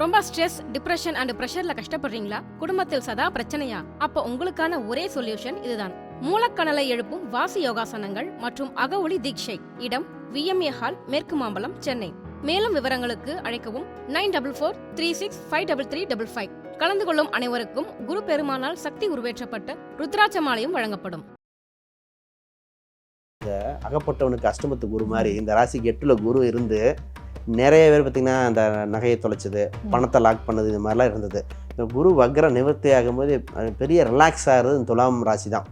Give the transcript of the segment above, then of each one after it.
ரொம்ப stress depression and பிரஷர்ல கஷ்டப்படுறீங்களா? குடும்பத்தில் சதா பிரச்சனையா? அப்ப உங்களுக்கான ஒரே சொல்யூஷன் இதுதான். மூலக்கணலை எழுப்பும் வாசி யோகாசனங்கள் மற்றும் அகஒளி தீட்சை. இடம் விஎம்ஏ ஹால் மேற்கு மாம்பலம் சென்னை. மேலும் விவரங்களுக்கு அழைக்கவும் nine double four three six five double three double five. கலந்து கொள்ளும் அனைவருக்கும் குரு பெருமானால் சக்தி உருவேற்றப்பட்ட ருத்ராட்ச மாலையும் வழங்கப்படும் அகப்பட்டவனுக்கு அஷ்டமத்து குரு மாதிரி இந்த ராசிக்கு எட்டுல குரு இருந்து நிறைய பேர் பார்த்தீங்கன்னா அந்த நகையை தொலைச்சது பணத்தை லாக் பண்ணது இது மாதிரிலாம் இருந்தது. இந்த குரு வக்ர நிவர்த்தி ஆகும்போது பெரிய ரிலாக்ஸ் ஆகிறது இந்த துலாம் ராசி தான்.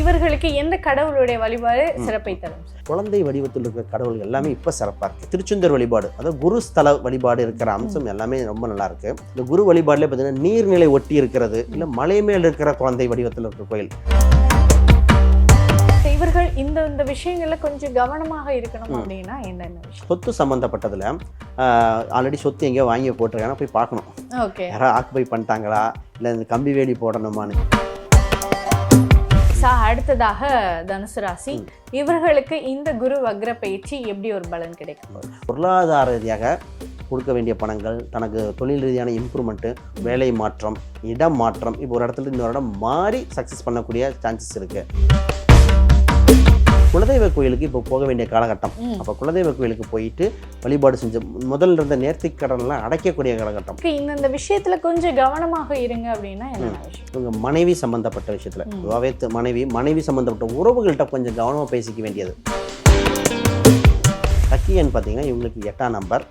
இவர்களுக்கு எந்த கடவுளுடைய வழிபாடு சிறப்பை தரும்? குழந்தை வடிவத்தில் இருக்கிற கடவுள்கள் எல்லாமே இப்போ சிறப்பாக இருக்குது திருச்செந்தூர் வழிபாடு அதாவது குரு ஸ்தல வழிபாடு இருக்கிற அம்சம் எல்லாமே ரொம்ப நல்லா இருக்கு. இந்த குரு வழிபாடுல பார்த்தீங்கன்னா நீர்நிலை ஒட்டி இருக்கிறது இல்லை மலை மேல் இருக்கிற குழந்தை வடிவத்தில் இருக்கிற கோயில். இவர்கள் இந்த இந்த விஷயங்கள்ல கொஞ்சம் கவனமாக இருக்கணும் அப்படின்னா என்னென்ன விஷயம்? சொத்து சம்மந்தப்பட்டதில் ஆல்ரெடி சொத்து எங்கேயோ வாங்கி போட்டிருக்காங்கன்னா போய் பார்க்கணும். ஓகே. யாராவது ஆக்குபை பண்ணிட்டாங்களா இல்லை இந்த கம்பி வேலி போடணுமான்னு. சா அடுத்ததாக தனுசு ராசி. இவர்களுக்கு இந்த குரு வக்ர பயிற்சி எப்படி ஒரு பலன் கிடைக்கும்? பொருளாதார ரீதியாக கொடுக்க வேண்டிய பணங்கள் தனக்கு தொழில் ரீதியான இம்ப்ரூவ்மெண்ட்டு வேலை மாற்றம் இடம் மாற்றம் இப்போ ஒரு இடத்துல இன்னொரு இடம் மாறி சக்ஸஸ் பண்ணக்கூடிய சான்சஸ் இருக்கு. குலதெய்வ கோயிலுக்கு இப்போ போக வேண்டிய காலகட்டம். அப்போ குலதெய்வ கோயிலுக்கு போயிட்டு வழிபாடு செஞ்சு முதல்ல இருந்த நேர்த்திக் கடன்லாம் அடைக்கக்கூடிய காலகட்டம். இந்த விஷயத்துல கொஞ்சம் கவனமாக இருங்க அப்படின்னா இவங்க மனைவி சம்பந்தப்பட்ட விஷயத்தில். த- மனைவி மனைவி சம்பந்தப்பட்ட உறவுகள்கிட்ட கொஞ்சம் கவனமாக பேசிக்க வேண்டியது. லக்கியன் பார்த்தீங்கன்னா இவங்களுக்கு எட்டாம் நம்பர்.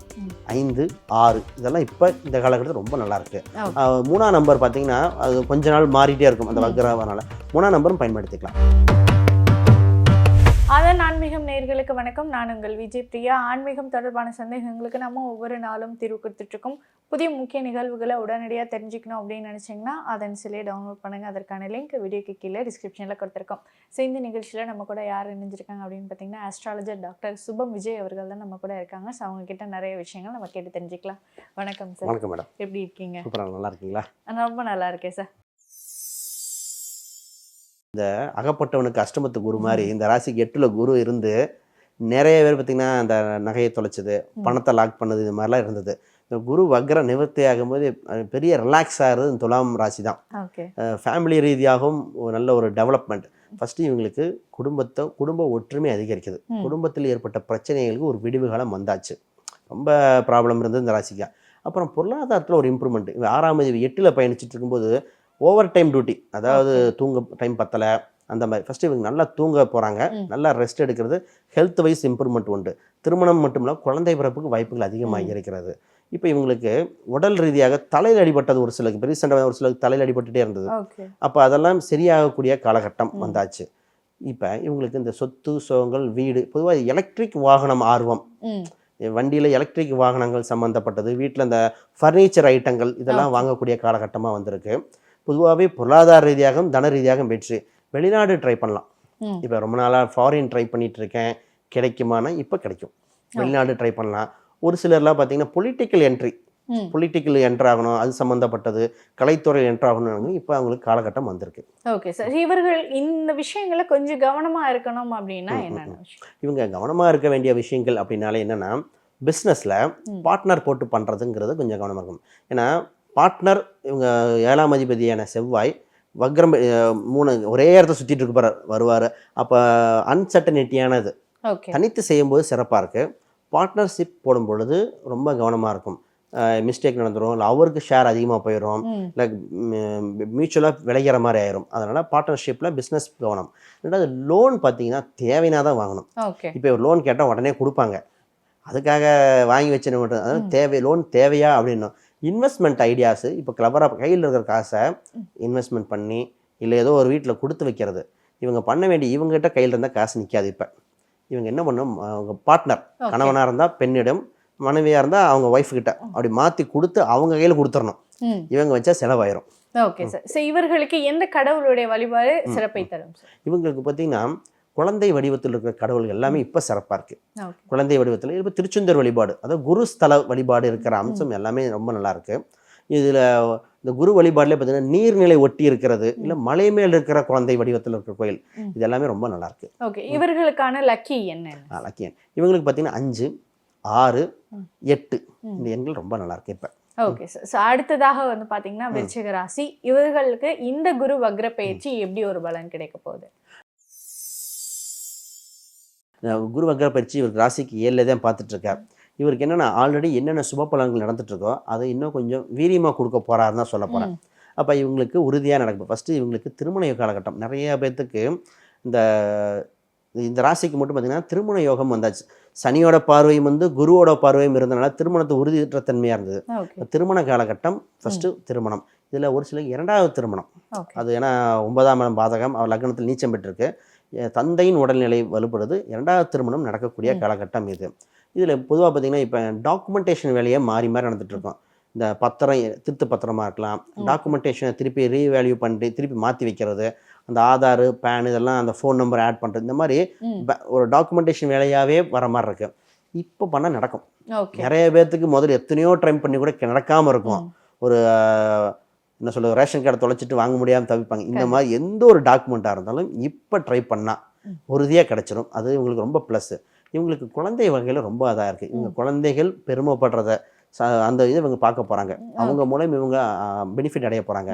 ஐந்து ஆறு. இதெல்லாம் இப்போ இந்த காலகட்டத்தில் ரொம்ப நல்லா இருக்கு. மூணாம் நம்பர் பார்த்தீங்கன்னா அது கொஞ்ச நாள் மாறிட்டே இருக்கும் அந்த. வக்ரவனால. மூணாம் நம்பரும் பயன்படுத்திக்கலாம். ஆன்மீகம் நேயர்களுக்கு வணக்கம். நான் உங்கள் விஜய் பிரியா. ஆன்மீகம் தொடர்பான சந்தேகங்களுக்கு நம்ம ஒவ்வொரு நாளும் தீர்வு கொடுத்துட்டு இருக்கோம் புதிய முக்கிய நிகழ்வுகளை உடனடியாக தெரிஞ்சுக்கணும் அப்படின்னு நினச்சிங்கன்னா அதன் சிலையை டவுன்லோட் பண்ணுங்கள் அதற்கான லிங்க் வீடியோக்கு கீழே டிஸ்கிரிப்ஷனில் கொடுத்துருக்கோம். ஸோ இந்த நிகழ்ச்சியில் நம்ம கூட யார் இணைஞ்சிருக்காங்க அப்படின்னு பார்த்தீங்கன்னா ஆஸ்ட்ராலஜர் டாக்டர் சுபம் விஜய் அவர்கள் தான் நம்ம கூட இருக்காங்க. ஸோ அவங்க கிட்ட நிறைய விஷயங்கள் நம்ம கேட்டு தெரிஞ்சுக்கலாம். வணக்கம் சார் வணக்கம் மேடம் எப்படி இருக்கீங்க? நல்லா இருக்கீங்களா? ரொம்ப நல்லா இருக்கேன் சார் அகப்பட்டவனுக்கு அஷ்டமத்து குரு மாதிரி இந்த ராசிக்கு எட்டுல குரு இருந்து நிறைய பேர் பார்த்தீங்கன்னா அந்த நகையை தொலைச்சது. பணத்தை லாக் பண்ணது இது மாதிரிலாம் இருந்தது. இந்த குரு வக்ர நிவர்த்தி ஆகும்போது பெரிய ரிலாக்ஸ் ஆகிறது இந்த துலாம் ராசி தான். ஃபேமிலி ரீதியாகவும் நல்ல ஒரு டெவலப்மெண்ட் ஃபஸ்ட்டு இவங்களுக்கு குடும்பத்தை குடும்ப ஒற்றுமை அதிகரிக்குது. குடும்பத்தில் ஏற்பட்ட பிரச்சனைகளுக்கு ஒரு விடிவு காலம் வந்தாச்சு. ரொம்ப ப்ராப்ளம் இருந்தது இந்த ராசிக்கு அப்புறம் பொருளாதாரத்தில் ஒரு இம்ப்ரூவ்மெண்ட் ஆறாம் தேதி எட்டில் பயணிச்சுட்டு இருக்கும்போது ஓவர் டைம் டியூட்டி அதாவது தூங்க டைம் பத்தலை. அந்த மாதிரி. ஃபஸ்ட்டு இவங்க நல்லா தூங்க போகிறாங்க. நல்லா ரெஸ்ட் எடுக்கிறது. ஹெல்த் வைஸ் இம்ப்ரூவ்மெண்ட் உண்டு. திருமணம் மட்டும் இல்லை குழந்தை பிறப்புக்கு வாய்ப்புகள் அதிகமாக. இருக்கிறது. இப்போ இவங்களுக்கு உடல் ரீதியாக தலையில் அடிபட்டது ஒரு சிலருக்கு ரீசெண்டாக ஒரு சிலருக்கு தலையில் அடிபட்டுட்டே இருந்தது. அப்போ அதெல்லாம் சரியாகக்கூடிய காலகட்டம். வந்தாச்சு. இப்போ இவங்களுக்கு இந்த சொத்து சோகங்கள் வீடு பொதுவாக எலக்ட்ரிக் வாகனம் ஆர்வம். வண்டியில் எலக்ட்ரிக் வாகனங்கள் சம்மந்தப்பட்டது வீட்டில் இந்த ஃபர்னிச்சர் ஐட்டங்கள் இதெல்லாம். வாங்கக்கூடிய காலகட்டமாக வந்திருக்கு. பொதுவாகவே பொருளாதார ரீதியாகவும் தன ரீதியாகவும் வெற்றி வெளிநாடு ட்ரை பண்ணலாம். இப்போ ரொம்ப நாளாக ஃபாரின் ட்ரை பண்ணிட்டு இருக்கேன். கிடைக்குமானா இப்போ கிடைக்கும். வெளிநாடு ட்ரை பண்ணலாம். ஒரு சிலர்லாம் பார்த்தீங்கன்னா பொலிட்டிக்கல் என்ட்ரி பொலிட்டிக்கல் என்ட்ரு ஆகணும் அது சம்மந்தப்பட்டது கலைத்துறை என்ட்ரு ஆகணும் இப்போ அவங்களுக்கு காலகட்டம் வந்திருக்கு. ஓகே சார் இவர்கள் இந்த விஷயங்களை கொஞ்சம் கவனமா இருக்கணும் அப்படின்னா என்னென்ன இவங்க கவனமாக இருக்க வேண்டிய விஷயங்கள் அப்படின்னாலே என்னென்னா பிஸ்னஸில். பார்ட்னர் போட்டு பண்ணுறதுங்கிறது கொஞ்சம் கவனமாக இருக்கும் ஏன்னா பார்ட்னர் இவங்க ஏழாம் அதிபதியான செவ்வாய் வக்ரம் மூணு ஒரே இடத்த சுற்றிட்டு இருக்கு பாரு வருவார். அப்போ அன்சர்டனிட்டியானது தனித்து செய்யும்போது சிறப்பாக இருக்குது பார்ட்னர்ஷிப் போடும் பொழுது ரொம்ப கவனமாக இருக்கும். மிஸ்டேக் நடந்துரும். இல்லை அவருக்கு ஷேர் அதிகமாக போயிடும் இல்லை மியூச்சுவலாக விளையிற மாதிரி ஆயிரும். அதனால் பார்ட்னர்ஷிப்பில் பிஸ்னஸ் கவனம். ரெண்டாவது லோன் பார்த்தீங்கன்னா தேவைனா தான் வாங்கணும். இப்போ லோன் கேட்டால் உடனே கொடுப்பாங்க. அதுக்காக வாங்கி வச்சு மட்டும் அதாவது. தேவை லோன் தேவையா? அப்படின்னும். இன்வெஸ்ட்மெண்ட் ஐடியாஸு இப்போ கிளவராக கையில் இருக்கிற காசை இன்வெஸ்ட்மெண்ட் பண்ணி இல்லை ஏதோ ஒரு வீட்டில் கொடுத்து வைக்கிறது. இவங்க பண்ண வேண்டிய இவங்ககிட்ட கையில் இருந்தால் காசு நிற்காது இப்போ. இவங்க என்ன பண்ணும்? அவங்க பார்ட்னர். கணவனாக இருந்தால் பெண்ணிடம் மனைவியாக இருந்தால் அவங்க ஒய்ஃப் கிட்ட. அப்படி மாற்றி கொடுத்து அவங்க கையில் கொடுத்துடணும் இவங்க வச்சா செலவாயிரும். ஓகே சார் இவர்களுக்கு எந்த கடவுளுடைய வழிபாடு சிறப்பை தரும் இவங்களுக்கு பார்த்தீங்கன்னா குழந்தை வடிவத்தில் இருக்கிற கடவுள்கள் எல்லாமே இப்போ சிறப்பாக இருக்குது குழந்தை வடிவத்தில் இப்போ திருச்செந்தூர் வழிபாடு அதாவது குரு ஸ்தல வழிபாடு இருக்கிற அம்சம் எல்லாமே ரொம்ப நல்லா இருக்கு. இதில் இந்த குரு வழிபாடுல பார்த்தீங்கன்னா நீர்நிலை ஒட்டி இருக்கிறது இல்லை மலை மேல் இருக்கிற குழந்தை வடிவத்தில் இருக்கிற கோயில். இது எல்லாமே ரொம்ப நல்லா இருக்கு. ஓகே. இவர்களுக்கான லக்கி என்ன? ஆ, லக்கியன் இவங்களுக்கு பார்த்தீங்கன்னா அஞ்சு ஆறு. எட்டு. இந்த எண்கள் ரொம்ப நல்லா இருக்கு இப்போ. ஓகே. சார் ஸோ அடுத்ததாக வந்து பாத்தீங்கன்னா விருச்சிக ராசி. இவர்களுக்கு இந்த குரு வக்ர பயிற்சி எப்படி ஒரு பலன் கிடைக்க போகுது? குரு வக்கர பயிற்சி இவருக்கு ராசிக்கு ஏழில் தான் பார்த்துட்டு இருக்கார் இவருக்கு என்னென்னா ஆல்ரெடி என்னென்ன சுப பலன்கள் நடந்துட்டு இருக்கோ அதை இன்னும் கொஞ்சம் வீரியமாக கொடுக்க போறாருன்னு தான் சொல்ல போகிறேன். அப்போ இவங்களுக்கு உறுதியாக நடக்கும் ஃபஸ்ட்டு இவங்களுக்கு திருமண காலகட்டம். நிறைய பேர்த்துக்கு இந்த இந்த ராசிக்கு மட்டும் பார்த்தீங்கன்னா திருமண யோகம் வந்தாச்சு. சனியோட பார்வையும் வந்து குருவோட பார்வையும் இருந்தனால திருமணத்தை உறுதியற்ற தன்மையாக இருந்தது. திருமண காலகட்டம் ஃபஸ்ட்டு திருமணம். இதில் ஒரு சில இரண்டாவது திருமணம். அது ஏன்னா ஒன்பதாம் இடம் பாதகம் அவர் லக்னத்தில் நீச்சம் பெற்றிருக்கு. தந்தையின் உடல்நிலை வலுப்படுது. இரண்டாவது திருமணம் நடக்கக்கூடிய. காலகட்டம் இது. இதில் பொதுவாக பார்த்தீங்கன்னா இப்போ டாக்குமெண்டேஷன் வேலையே மாறி மாறி நடந்துட்டு இருக்கோம். இந்த பத்திரம் திருத்து பத்திரமா இருக்கலாம். டாக்குமெண்டேஷனை திருப்பி ரீவேல்யூ பண்ணி திருப்பி மாற்றி வைக்கிறது. அந்த ஆதார் பேன் இதெல்லாம் அந்த ஃபோன் நம்பர் ஆட் பண்ணுறது இந்த மாதிரி ஒரு டாக்குமெண்டேஷன் வேலையாகவே வர மாதிரி இருக்கு. இப்போ பண்ணால் நடக்கும். நிறைய பேர்த்துக்கு முதல்ல எத்தனையோ ட்ரை பண்ணி கூட நடக்காமல் இருக்கும். ஒரு என்ன சொல்ல ரேஷன் கார்டை தொலைச்சிட்டு வாங்க முடியாமல் தவிப்பாங்க. இந்த மாதிரி எந்த ஒரு டாக்குமெண்ட்டாக இருந்தாலும் இப்போ ட்ரை பண்ணால். உறுதியாக கிடைச்சிரும். அது இவங்களுக்கு ரொம்ப ப்ளஸ்ஸு இவங்களுக்கு குழந்தை வகையில் ரொம்ப அதாக இருக்குது இவங்க குழந்தைகள் பெருமைப்படுறத ச அந்த இதை இவங்க பார்க்க போகிறாங்க அவங்க மூலம் இவங்க பெனிஃபிட் அடைய போகிறாங்க.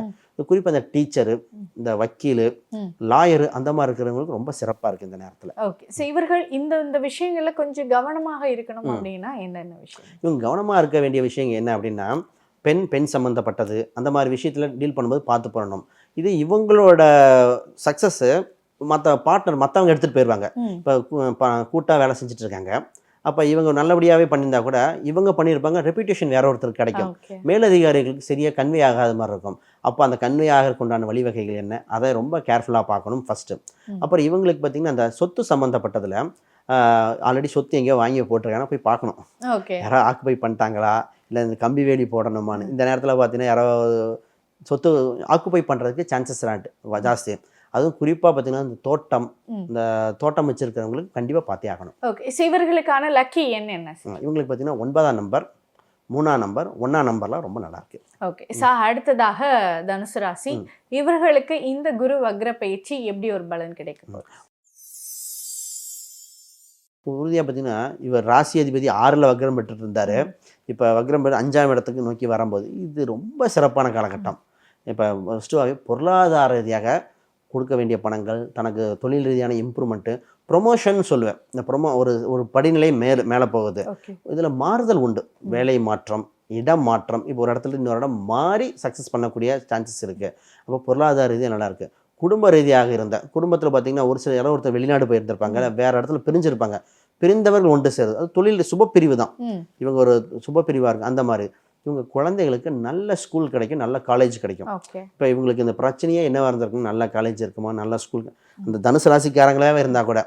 குறிப்பாக இந்த டீச்சரு இந்த வக்கீலு. லாயரு அந்த மாதிரி இருக்கிறவங்களுக்கு ரொம்ப சிறப்பாக இருக்குது இந்த நேரத்தில். ஓகே ஸோ இவர்கள் இந்த இந்த விஷயங்கள்ல கொஞ்சம் கவனமாக இருக்கணும். அப்படின்னா என்னென்ன விஷயம் இவங்க கவனமாக இருக்க வேண்டிய விஷயம் என்ன அப்படின்னா பெண் பெண் சம்மந்தப்பட்டது அந்த மாதிரி விஷயத்தில் டீல் பண்ணும்போது பார்த்து பண்ணணும். இது இவங்களோட சக்ஸஸ்ஸு மற்ற பார்ட்னர் மற்றவங்க எடுத்துகிட்டு போயிடுவாங்க இப்போ கூட்டாக வேலை செஞ்சுட்டு இருக்காங்க அப்போ இவங்க நல்லபடியாகவே பண்ணியிருந்தா கூட இவங்க பண்ணியிருப்பாங்க ரெப்யூட்டேஷன் வேற ஒருத்தருக்கு கிடைக்கும். மேலதிகாரிகளுக்கு சரியாக கன்வே ஆகாத மாதிரி இருக்கும். அப்போ அந்த கன்வே ஆகிறதுக்கு உண்டான வழிவகைகள் என்ன? அதை ரொம்ப கேர்ஃபுல்லாக பார்க்கணும் ஃபஸ்ட்டு. அப்புறம் இவங்களுக்கு பார்த்தீங்கன்னா அந்த சொத்து சம்மந்தப்பட்டதில் ஆல்ரெடி சொத்து எங்கேயோ வாங்கி போட்டிருக்காங்கன்னா போய் பார்க்கணும். யாராவது ஆக்குபை பண்ணிட்டாங்களா? இல்லை இந்த கம்பி வேலி போடணுமான்னு. இந்த நேரத்தில் பார்த்தீங்கன்னா யாராவது சொத்து ஆக்குபை பண்ணுறதுக்கு சான்சஸ் ஜாஸ்தி. அதுவும் குறிப்பாக பார்த்தீங்கன்னா இந்த தோட்டம். இந்த தோட்டம் வச்சுருக்கிறவங்களுக்கு கண்டிப்பாக பார்த்தே ஆகணும். ஓகே. இவர்களுக்கான லக்கி எண் என்ன சார் ம், இவங்களுக்கு பார்த்தீங்கன்னா ஒன்பதாம் நம்பர் மூணாம் நம்பர் ஒன்றாம் நம்பர்லாம் ரொம்ப நல்லா இருக்கு. ஓகே. ஸோ அடுத்ததாக தனுசு ராசி. இவர்களுக்கு இந்த குரு வக்ர பயிற்சி எப்படி ஒரு பலன் கிடைக்கும்? உறுதியாக பார்த்தீங்கன்னா இவர் ராசி அதிபதி ஆறில் வக்ரம் பெற்றுட்டு இருந்தார். இப்போ வக்ரம் பெற்று அஞ்சாம் இடத்துக்கு நோக்கி வரும்போது இது ரொம்ப சிறப்பான காலகட்டம். இப்போ ஃபஸ்ட்டுவாகவே பொருளாதார ரீதியாக கொடுக்க வேண்டிய பணங்கள் தனக்கு தொழில் ரீதியான இம்ப்ரூவ்மெண்ட்டு ப்ரொமோஷன் சொல்லுவேன். இந்த ப்ரொமோ ஒரு ஒரு படிநிலை மேலே மேலே போகுது. இதில் மாறுதல் உண்டு. வேலை மாற்றம் இடம் மாற்றம் இப்போ ஒரு இடத்துல இன்னொரு இடம் மாறி சக்ஸஸ் பண்ணக்கூடிய சான்சஸ் இருக்குது அப்போ பொருளாதார ரீதியாக நல்லா இருக்கு. குடும்ப ரீதியாக இருந்த குடும்பத்தில் பார்த்தீங்கன்னா ஒரு சில யாரோ ஒருத்தர் வெளிநாடு போயிருந்திருப்பாங்க வேற இடத்துல பிரிஞ்சிருப்பாங்க. பிரிந்தவர்கள் ஒன்று சேருது. அது தொழில் சுப பிரிவு தான் இவங்க ஒரு சுப பிரிவாக இருக்கு அந்த மாதிரி. இவங்க குழந்தைகளுக்கு நல்ல ஸ்கூல் கிடைக்கும் நல்ல காலேஜ் கிடைக்கும். இப்போ இவங்களுக்கு இந்த பிரச்சனையே என்னவா இருந்திருக்கும் நல்ல காலேஜ் இருக்குமா நல்ல ஸ்கூல் அந்த தனுசு ராசிக்காரங்களாவே இருந்தால் கூட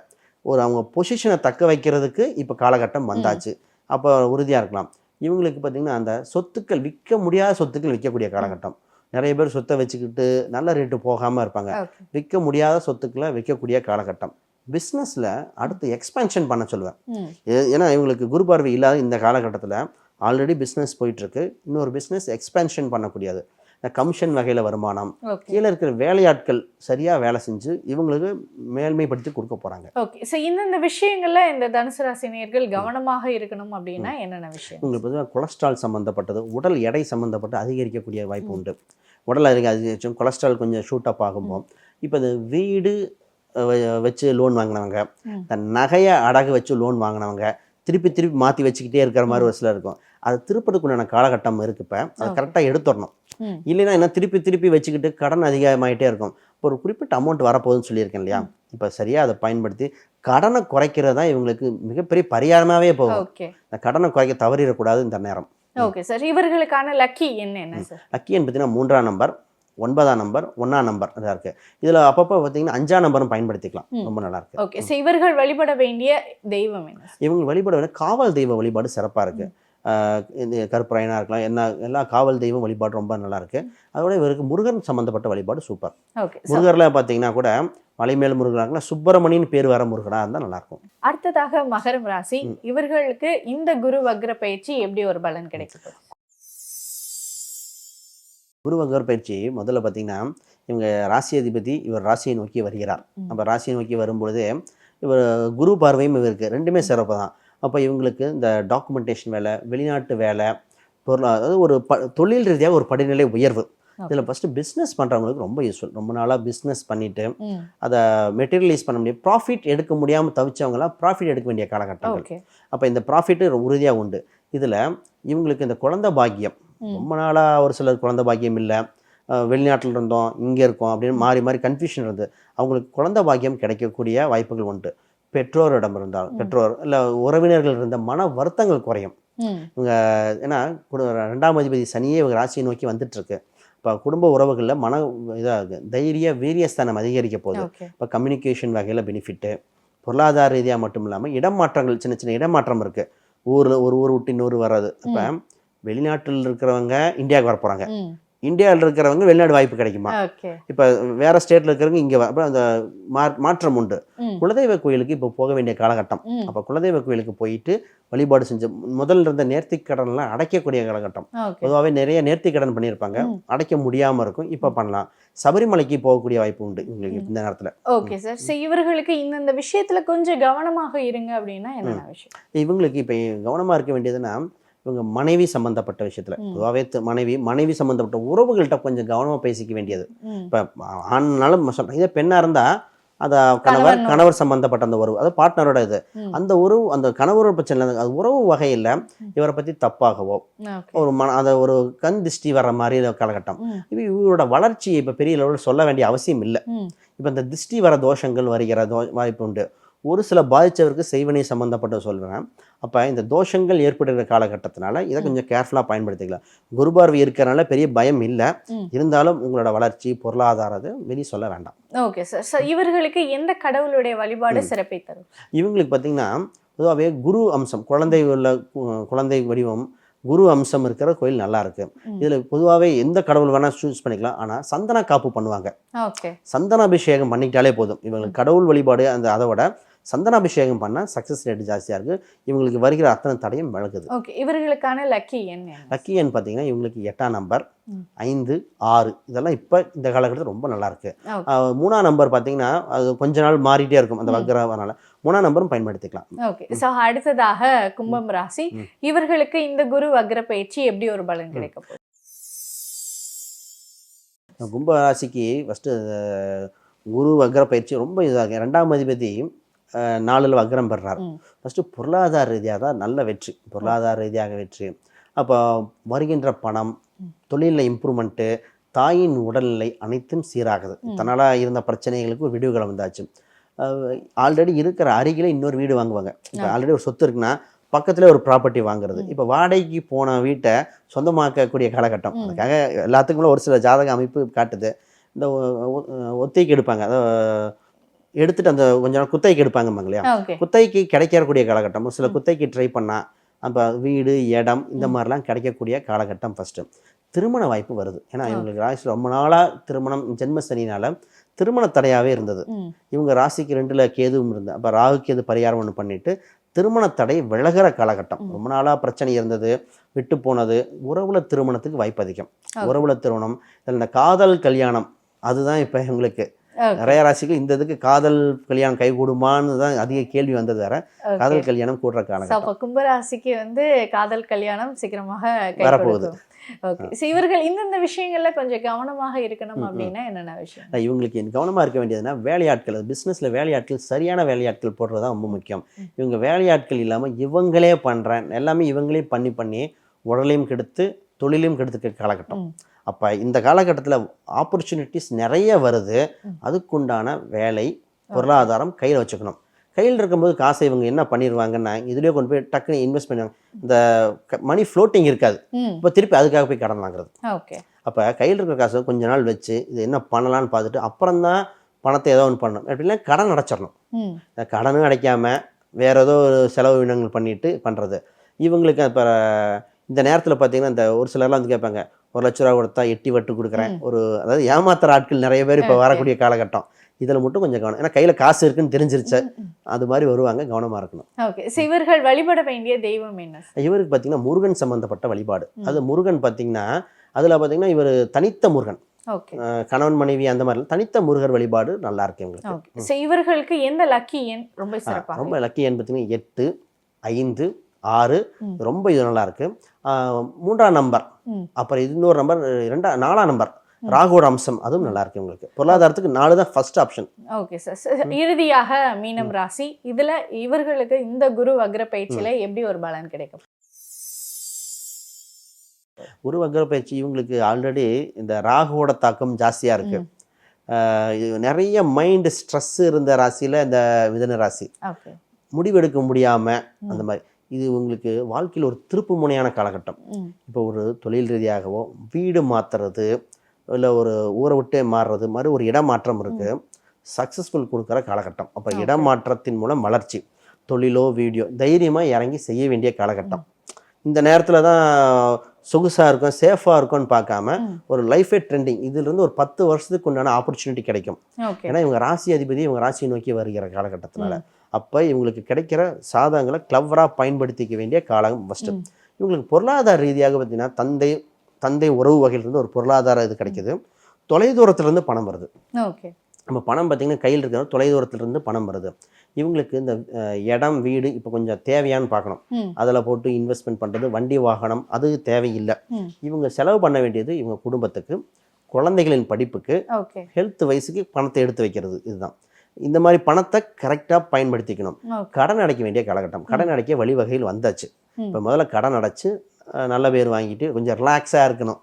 ஒரு அவங்க பொசிஷனை தக்க வைக்கிறதுக்கு இப்போ காலகட்டம் வந்தாச்சு. அப்போ உறுதியாக இருக்கலாம். இவங்களுக்கு பார்த்தீங்கன்னா அந்த சொத்துக்கள் விற்க முடியாத சொத்துக்கள் விற்கக்கூடிய காலகட்டம். நிறைய பேர் சொத்தை வச்சுக்கிட்டு நல்ல ரேட்டு போகாமல் இருப்பாங்க. விற்க முடியாத சொத்துக்களை விற்கக்கூடிய காலகட்டம். பிஸ்னஸில் அடுத்து எக்ஸ்பென்ஷன் பண்ண சொல்லுவேன். ஏன்னா இவங்களுக்கு குரு பார்வை இல்லாத இந்த காலகட்டத்தில் ஆல்ரெடி பிஸ்னஸ் போயிட்டுருக்கு. இன்னொரு பிஸ்னஸ் எக்ஸ்பென்ஷன் பண்ணக்கூடியது. இந்த கமிஷன் வகையில் வருமானம். கீழே இருக்கிற வேலையாட்கள் சரியாக வேலை செஞ்சு இவங்களுக்கு மேல்மைப்படுத்தி கொடுக்க போகிறாங்க ஓகே ஸோ இந்தந்த விஷயங்கள்ல இந்த தனுசு ராசி நேயர்கள் கவனமாக இருக்கணும் அப்படின்னா என்னென்ன விஷயம்? உங்களுக்கு பொதுவாக கொலஸ்ட்ரால் சம்மந்தப்பட்டது உடல் எடை சம்மந்தப்பட்டு அதிகரிக்கக்கூடிய வாய்ப்பு உண்டு. உடல் அதிக அதிகரிச்சும் கொலஸ்ட்ரால் கொஞ்சம் ஷூட் அப் ஆகும்போது இப்போ இந்த வீடு வச்சு லோன் வாங்கினவங்க. இந்த நகையை அடகு வச்சு லோன் வாங்கினவங்க திருப்பி திருப்பி மாற்றி வச்சுக்கிட்டே இருக்கிற மாதிரி ஒரு சிலர் இருக்கும். அது திருப்பதுக்குண்டான காலகட்டம் இருக்கு இப்போ அதை. கரெக்டாக எடுத்துடணும். இல்லைன்னா என்ன திருப்பி திருப்பி வச்சுக்கிட்டு கடன் அதிகமாயிட்டே இருக்கும். இப்போ ஒரு குறிப்பிட்ட அமௌண்ட் வரப்போகுதுன்னு சொல்லியிருக்கேன் இல்லையா? இப்போ சரியாக அதை பயன்படுத்தி கடனை குறைக்கிறது தான் இவங்களுக்கு மிகப்பெரிய பரிகாரமாகவே போகும். இந்த கடனை குறைக்க தவறிடக்கூடாது இந்த நேரம். Okay sir. இவர்களுக்கான லக்கி என்ன என்ன சார்? லக்கியன் பார்த்தீங்கன்னா மூன்றாம் நம்பர் ஒன்பதாம் நம்பர் ஒன்றாம் நம்பர் இதாக இருக்குது இதில் அப்பப்போ பார்த்தீங்கன்னா அஞ்சாம் நம்பரும் பயன்படுத்திக்கலாம். ரொம்ப நல்லா இருக்கு. ஓகே. ஸோ இவர்கள் வழிபட வேண்டிய தெய்வம்? இவங்க வழிபட வேண்டிய காவல் தெய்வ வழிபாடு சிறப்பாக இருக்குது இந்த கருப்பராயனாக இருக்கலாம் என்ன எல்லா காவல் தெய்வம் வழிபாடு ரொம்ப நல்லா இருக்கு. அதோட இவருக்கு முருகன் சம்மந்தப்பட்ட வழிபாடு சூப்பர். முருகரில் பார்த்தீங்கன்னா கூட மலைமேல் முருகனாக சுப்பிரமணியன் பேர் வர முருகனாக இருந்தால் நல்லாயிருக்கும் அடுத்ததாக மகரம் ராசி. இவர்களுக்கு இந்த குரு வக்ர பயிற்சி எப்படி ஒரு பலன் கிடைக்கும்? குரு பயிற்சி முதல்ல பார்த்தீங்கன்னா இவங்க ராசி அதிபதி இவர் ராசியை நோக்கி வருகிறார். ம். அப்போ ராசியை நோக்கி வரும்பொழுதே இவர் குரு பார்வையும் இவருக்கு ரெண்டுமே சிறப்பு தான். அப்போ இவங்களுக்கு இந்த டாக்குமெண்டேஷன் வேலை வெளிநாட்டு வேலை பொருளா அதாவது ஒரு ப தொழில் ரீதியாக ஒரு படிநிலை உயர்வு. இதில் ஃபஸ்ட்டு பிஸ்னஸ் பண்ணுறவங்களுக்கு ரொம்ப யூஸ்ஃபுல் ரொம்ப நாளாக பிஸ்னஸ் பண்ணிவிட்டு அதை மெட்டீரியலைஸ் பண்ண முடியும். ப்ராஃபிட் எடுக்க முடியாமல் தவிச்சவங்களாம் ப்ராஃபிட் எடுக்க வேண்டிய காலகட்டங்கள். அப்போ இந்த ப்ராஃபிட்டு உறுதியாக உண்டு. இதில் இவங்களுக்கு இந்த குழந்தை பாக்கியம். ரொம்ப நாளாக ஒரு சிலர் குழந்தை பாக்கியம் இல்லை. வெளிநாட்டில் இருந்தோம் இங்கே இருக்கோம் அப்படின்னு மாறி மாறி கன்ஃபியூஷன் இருந்து அவங்களுக்கு குழந்தை பாக்கியம் கிடைக்கக்கூடிய வாய்ப்புகள் உண்டு. பெற்றோரிடம் இருந்தால். பெற்றோர் இல்லை உறவினர்கள் இருந்த மன வருத்தங்கள் குறையும். இவங்க ஏன்னா ரெண்டாம் அதிபதி சனியே இவங்க ராசியை நோக்கி வந்துட்டு இருக்கு இப்போ குடும்ப உறவுகளில் மன இதாக தைரிய வீரியஸ்தானம் அதிகரிக்க போகுது. இப்போ கம்யூனிகேஷன் வகையில் பெனிஃபிட்டு பொருளாதார ரீதியாக மட்டும் இல்லாமல் இடமாற்றங்கள் சின்ன சின்ன இடமாற்றம் இருக்குது ஊரில் ஒரு ஊர் விட்டு இன்னொரு வராது இப்போ வெளிநாட்டில் இருக்கிறவங்க இந்தியாவுக்கு வர போகிறாங்க இந்தியாவில் இருக்கிறவங்க வெளிநாடு வாய்ப்பு கிடைக்குமா? இப்போ வேற ஸ்டேட்டில் இருக்கிறவங்க இங்கே அப்புறம் அந்த மாற்றம் உண்டு. குலதெய்வ கோயிலுக்கு இப்போ போக வேண்டிய காலகட்டம். அப்போ குலதெய்வ கோயிலுக்கு போயிட்டு வழிபாடு செஞ்சு முதல்ல இருந்த நேர்த்திக் கடன்லாம் அடைக்கக்கூடிய காலகட்டம். பொதுவாகவே நிறைய நேர்த்திக் கடன் பண்ணியிருப்பாங்க. அடைக்க முடியாமல் இருக்கும். இப்போ பண்ணலாம். சபரிமலைக்கு போகக்கூடிய வாய்ப்பு உண்டு உங்களுக்கு இந்த நேரத்தில். Okay sir. இவர்களுக்கு இந்தந்த விஷயத்துல கொஞ்சம் கவனமாக இருங்க அப்படின்னா என்னென்ன விஷயம்? இவங்களுக்கு இப்போ கவனமாக இருக்க வேண்டியதுன்னா இவங்க மனைவி சம்பந்தப்பட்ட விஷயத்தில். பொதுவாகவே மனைவி மனைவி சம்பந்தப்பட்ட உறவுகள்கிட்ட கொஞ்சம் கவனமாக பேசிக்க வேண்டியது. இப்போ ஆண்னாலும் சொல்கிறேன் இதே பெண்ணாக இருந்தால் அதை கணவர். கணவர் சம்பந்தப்பட்ட அந்த உறவு அது பார்ட்னரோட இது. அந்த உறவு அந்த கணவரோட பிரச்சனை அது உறவு வகையில் இவரை பற்றி தப்பாகவோ ஒரு மன அந்த ஒரு கண் திஷ்டி வர்ற மாதிரி காலகட்டம். இவரோட வளர்ச்சியை இப்போ பெரிய லெவலில் சொல்ல வேண்டிய அவசியம் இல்லை. இப்போ இந்த திருஷ்டி வர தோஷங்கள் வருகிற தோ வாய்ப்பு உண்டு. ஒரு சில பாதித்தவருக்கு செய்வனை சம்மந்தப்பட்ட சொல்கிறேன் அப்போ இந்த தோஷங்கள் ஏற்படுகிற காலகட்டத்தினால இதை கொஞ்சம் கேர்ஃபுல்லாக பயன்படுத்திக்கலாம். குருபார்வை இருக்கிறனால பெரிய பயம் இல்லை. இருந்தாலும் உங்களோட வளர்ச்சி பொருளாதாரத்தை வெளியே சொல்ல வேண்டாம். ஓகே சார் ஸோ இவர்களுக்கு எந்த கடவுளுடைய வழிபாடு சிறப்பை தரும்? இவங்களுக்கு பார்த்தீங்கன்னா பொதுவாகவே குரு அம்சம் குழந்தை உள்ள குழந்தை வடிவம் குரு அம்சம் இருக்கிற கோயில் நல்லா இருக்கு. இதில் பொதுவாகவே எந்த கடவுள் வேணால் சூஸ் பண்ணிக்கலாம். ஆனால் சந்தன காப்பு பண்ணுவாங்க. ஓகே சந்தனாபிஷேகம் பண்ணிக்கிட்டாலே போதும். இவங்களுக்கு கடவுள் வழிபாடு அந்த அதை விட சந்தனாபிஷேகம் பண்ணால் சக்ஸஸ் ரேட் ஜாஸ்தியாக இருக்குது இவங்களுக்கு வருகிற அத்தனை தடையும் விளக்குது. ஓகே இவர்களுக்கான லக்கி எண் லக்கி எண் பார்த்தீங்கன்னா இவங்களுக்கு எட்டாம் நம்பர். ஐந்து ஆறு. இதெல்லாம் இப்போ இந்த காலகட்டத்தில் ரொம்ப நல்லா இருக்கு. ஓகே ஆஹ் மூணாம் நம்பர் பார்த்தீங்கன்னா அது கொஞ்ச நாள் மாறிட்டே இருக்கும் அந்த ம். வக்கரவனால மூணாம் நம்பரும் பயன்படுத்திக்கலாம். ஓகே ஸோ அடுத்ததாக கும்பம் ராசி. இவர்களுக்கு இந்த குரு வக்ர பயிற்சி எப்படி ஒரு பலன் கிடைக்க போகுது? கும்ப ராசிக்கு ஃபஸ்ட்டு குரு வக்ர பயிற்சி ரொம்ப இதாக. ரெண்டாம் அதிபதி அஹ், நாலுல வக்ரம் பெறார். ஃபஸ்ட்டு பொருளாதார ரீதியாக தான் நல்ல வெற்றி. பொருளாதார ரீதியாக வெற்றி. அப்போ வருகின்ற பணம் தொழிலில் இம்ப்ரூவ்மெண்ட்டு தாயின் உடல்நிலை அனைத்தும் சீராகுது. தன்னால் இருந்த பிரச்சனைகளுக்கு ஒரு விடிவுகள் வந்தாச்சு. ஆல்ரெடி இருக்கிற அருகில் இன்னொரு வீடு வாங்குவாங்க. இப்போ. ஆல்ரெடி ஒரு சொத்து இருக்குன்னா பக்கத்துல ஒரு ப்ராப்பர்ட்டி வாங்குறது. இப்போ வாடகைக்கு போன வீட்டை சொந்தமாக்கக்கூடிய காலகட்டம். அதுக்காக எல்லாத்துக்குமே ஒரு சில ஜாதக அமைப்பு காட்டுது. இந்த ஒத்தைக்கு எடுப்பாங்க. அதாவது எடுத்துட்டு அந்த கொஞ்ச நாள் குத்தைக்கு எடுப்பாங்க இல்லையா ஓகே குத்தைக்கு கிடைக்கக்கூடிய காலகட்டம் ஒரு சில. குத்தைக்கு ட்ரை பண்ணா அப்போ வீடு இடம் இந்த. மாதிரிலாம் கிடைக்கக்கூடிய காலகட்டம் ஃபஸ்ட்டு திருமண வாய்ப்பு வருது ஏன்னா. இவங்களுக்கு ராசி ரொம்ப நாளாக திருமணம் ஜென்ம சனினால திருமண தடையாகவே இருந்தது இவங்க ராசிக்கு ரெண்டில் கேதுவும் இருந்தது அப்போ ராகு கேது பரிகாரம் ஒன்று பண்ணிட்டு திருமண தடை விலகிற காலகட்டம். ரொம்ப நாளாக பிரச்சனை இருந்தது விட்டு போனது உறவுல திருமணத்துக்கு வாய்ப்பு அதிகம். உறவுல திருமணம் இந்த காதல் கல்யாணம் அதுதான் இப்போ இவங்களுக்கு நிறைய ராசிக்கு இந்த இதுக்கு காதல் கல்யாணம் கைகூடுமான்னு தான் அதிக கேள்வி வந்தது வேற. காதல் கல்யாணம் கூடுற காலகட்டம். அப்போ கும்பராசிக்கு வந்து காதல் கல்யாணம் சீக்கிரமாக வரப்போகுது. ஓகே ஸோ இவர்கள் இந்தந்த விஷயங்கள்ல கொஞ்சம் கவனமாக இருக்கணும். அப்படின்னா என்னென்ன விஷயம்? இவங்களுக்கு கவனமாக இருக்க வேண்டியதுன்னா வேலையாட்கள் பிஸ்னஸில் வேலையாட்கள் சரியான வேலையாட்கள் போடுறது தான் ரொம்ப முக்கியம். இவங்க வேலையாட்கள் இல்லாமல் இவங்களே பண்ணுறேன் எல்லாமே இவங்களே பண்ணி பண்ணி உடலையும் கெடுத்து தொழிலையும் கெடுத்துக்க காலகட்டம். அப்போ இந்த காலகட்டத்தில் ஆப்பர்ச்சுனிட்டிஸ் நிறைய வருது. அதுக்குண்டான வேலை பொருளாதாரம் கையில் வச்சுக்கணும். கையில் இருக்கும்போது காசை இவங்க என்ன பண்ணிடுவாங்கன்னா இதுலேயே கொண்டு போய் டக்குன்னு இன்வெஸ்ட் பண்ணுவாங்க இந்த மணி ஃப்ளோட்டிங் இருக்காது. இப்போ திருப்பி அதுக்காக போய் கடன் வாங்குறது. ஓகே. அப்போ கையில் இருக்கிற காசை கொஞ்ச நாள் வச்சு இது என்ன பண்ணலான்னு பார்த்துட்டு அப்புறம் தான் பணத்தை ஏதோ ஒன்று பண்ணணும். அப்படின்னா கடன் அடைச்சிடணும். கடனும் அடைக்காம வேற ஏதோ ஒரு செலவு இனங்கள் பண்ணிட்டு பண்ணுறது இவங்களுக்கு இப்போ இந்த நேரத்தில் பார்த்தீங்கன்னா இந்த ஒரு சிலர்லாம் வந்து கேட்பாங்க ஒரு லட்ச ரூபா கொடுத்தா எட்டி வட்டு கொடுக்குறேன். ஒரு அதாவது ஏமாத்துற ஆட்கள் நிறைய பேர் இப்போ. வரக்கூடிய காலகட்டம். இதில் மட்டும் கொஞ்சம் கவனம். ஏன்னா கையில் காசு இருக்குன்னு தெரிஞ்சிருச்சு. அது மாதிரி வருவாங்க கவனமாக இருக்கணும். ஓகே. இவர்கள் வழிபட வேண்டிய தெய்வம் என்ன இவருக்கு பார்த்தீங்கன்னா முருகன் சம்பந்தப்பட்ட வழிபாடு. அது முருகன் பார்த்தீங்கன்னா அதில் பார்த்தீங்கன்னா இவர் தனித்த முருகன். கணவன் மனைவி அந்த மாதிரி. தனித்த முருகர் வழிபாடு நல்லா இருக்கு இவங்களுக்கு. இவர்களுக்கு எந்த லக்கி எண் ரொம்ப ரொம்ப லக்கி எண் பார்த்தீங்கன்னா எட்டு ஐந்து ஆறு. ரொம்ப இது நல்லா இருக்கு. மூன்றாம் நம்பர். அப்புறம் இது இன்னொரு நம்பர் ரெண்டா நாலாம் நம்பர். ராகுவோட அம்சம். அதுவும் நல்லா இருக்கு உங்களுக்கு. பொருளாதாரத்துக்கு நாலு தான் ஃபர்ஸ்ட் ஆப்ஷன் ஓகே சார். இறுதியாக மீனம் ராசி. இதுல இவர்களுக்கு இந்த குரு வக்ர பயிற்சியில எப்படி ஒரு பலன் கிடைக்கும்? குரு வக்ர பயிற்சி இவங்களுக்கு ஆல்ரெடி இந்த ராகுவோட தாக்கம் ஜாஸ்தியாக இருக்கு. நிறைய மைண்ட் ஸ்ட்ரெஸ் இருந்த ராசியில் இந்த மிதன ராசி. முடிவெடுக்க முடியாம. அந்த மாதிரி. இது உங்களுக்கு வாழ்க்கையில் ஒரு திருப்பு முனையான காலகட்டம். இப்போ ஒரு தொழில் ரீதியாகவோ வீடு மாற்றுறது இல்லை ஒரு ஊரை விட்டே மாறுறது மாதிரி ஒரு இடமாற்றம் இருக்கு. சக்ஸஸ்ஃபுல் கொடுக்குற காலகட்டம். அப்போ. இடமாற்றத்தின் மூலம் வளர்ச்சி தொழிலோ வீடியோ தைரியமாக இறங்கி செய்ய வேண்டிய காலகட்டம். இந்த நேரத்தில் தான் சொகுசாக இருக்கும் சேஃபாக இருக்கும்னு பார்க்காம. ஒரு லைஃபே ட்ரெண்டிங். இதுலேருந்து ஒரு பத்து வருஷத்துக்கு உண்டான ஆப்பர்ச்சுனிட்டி கிடைக்கும். ஏன்னா இவங்க ராசி அதிபதி இவங்க ராசியை நோக்கி வருகிற காலகட்டத்தினால. அப்போ இவங்களுக்கு கிடைக்கிற சாதகங்களை கிளவராக பயன்படுத்திக்க வேண்டிய காலம் ஃபஸ்ட்டு. இவங்களுக்கு பொருளாதார ரீதியாக பார்த்தீங்கன்னா தந்தை தந்தை உறவு வகையிலிருந்து ஒரு பொருளாதார இது கிடைக்குது. தொலைதூரத்திலிருந்து பணம் வருது. ஓகே. நம்ம பணம் பார்த்தீங்கன்னா கையில் இருக்கிற தொலைதூரத்திலிருந்து பணம் வருது. இவங்களுக்கு இந்த இடம் வீடு இப்போ கொஞ்சம் தேவையான்னு பார்க்கணும். அதில் போட்டு இன்வெஸ்ட்மெண்ட் பண்ணுறது வண்டி வாகனம் அது தேவையில்லை. இவங்க செலவு பண்ண வேண்டியது இவங்க குடும்பத்துக்கு குழந்தைகளின் படிப்புக்கு ஹெல்த் வயசுக்கு பணத்தை எடுத்து வைக்கிறது இதுதான். இந்த மாதிரி பணத்தை கரெக்டாக பயன்படுத்திக்கணும். கடன் அடைக்க வேண்டிய காலகட்டம். கடன் அடைக்க வழிவகையில் வந்தாச்சு. இப்போ முதல்ல கடன் அடைச்சு நல்ல பேர் வாங்கிட்டு கொஞ்சம் ரிலாக்ஸாக இருக்கணும்.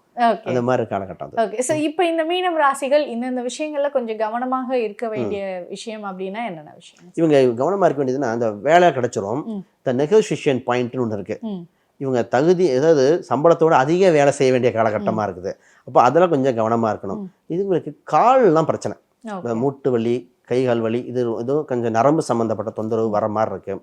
அந்த மாதிரி காலகட்டம் ஓகே ஸோ இப்போ இந்த மீனம் ராசிகள் இந்தந்த விஷயங்கள்ல கொஞ்சம் கவனமாக இருக்க வேண்டிய விஷயம் அப்படின்னா என்னென்ன விஷயம் இவங்க கவனமாக இருக்க வேண்டியதுன்னா அந்த வேலை கிடைச்சிரும். இந்த நெகோசியேஷன் பாயிண்ட்னு ஒன்று இருக்குது ம். இவங்க தகுதி அதாவது சம்பளத்தோட அதிக வேலை செய்ய வேண்டிய காலகட்டமாக இருக்குது. அப்போ அதெல்லாம் கொஞ்சம் கவனமாக இருக்கணும். இதுங்களுக்கு கால்லாம் பிரச்சனை. மூட்டு வலி கை கால் வலி இது இதுவும் கொஞ்சம் நரம்பு சம்மந்தப்பட்ட தொந்தரவு வர மாதிரி இருக்கு.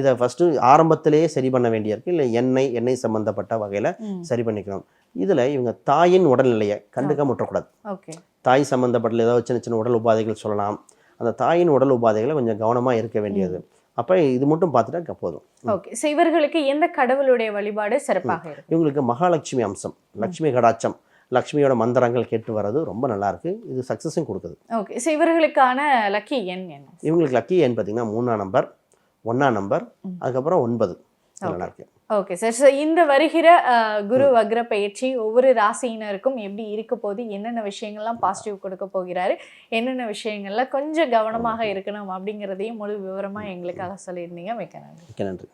இதை ஃபஸ்ட்டு ஆரம்பத்திலேயே சரி பண்ண வேண்டியிருக்கு. இல்லை எண்ணெய் எண்ணெய் சம்மந்தப்பட்ட வகையில் சரி பண்ணிக்கணும். இதில் இவங்க தாயின் உடல்நிலையை கண்டுக்காம விட்டுறக்கூடாது ஓகே. தாய் சம்மந்தப்பட்ட ஏதாவது சின்ன சின்ன உடல் உபாதைகள் சொல்லலாம். அந்த தாயின் உடல் உபாதைகளை கொஞ்சம் கவனமாக இருக்க வேண்டியது. அப்போ இது மட்டும் பார்த்துட்டா போதும். ஓகே. இவர்களுக்கு எந்த கடவுளுடைய வழிபாடு சிறப்பாக இவங்களுக்கு மகாலட்சுமி அம்சம் லக்ஷ்மி கடாச்சம் லக்ஷ்மியோட மந்திரங்கள் கேட்டு வர்றது ரொம்ப நல்லா இருக்கு இது சக்ஸஸும் கொடுக்குது. ஓகே ஸோ இவர்களுக்கான லக்கி எண் என்ன? இவங்களுக்கு லக்கி ஏன்னு பார்த்தீங்கன்னா மூணாம் நம்பர் ஒன்றாம் நம்பர். அதுக்கப்புறம் ஒன்பது. இது நல்லா இருக்கு ஓகே சார் ஸோ இந்த வருகிற குரு வக்ர பயிற்சி ஒவ்வொரு ராசியினருக்கும் எப்படி இருக்க போது என்னென்ன விஷயங்கள்லாம் பாசிட்டிவ் கொடுக்க போகிறாரு என்னென்ன விஷயங்கள்ல கொஞ்சம் கவனமாக இருக்கணும் அப்படிங்கிறதையும் முழு விவரமா எங்களுக்காக சொல்லியிருந்தீங்க. மிக்க நன்றி. மிக்க நன்றி.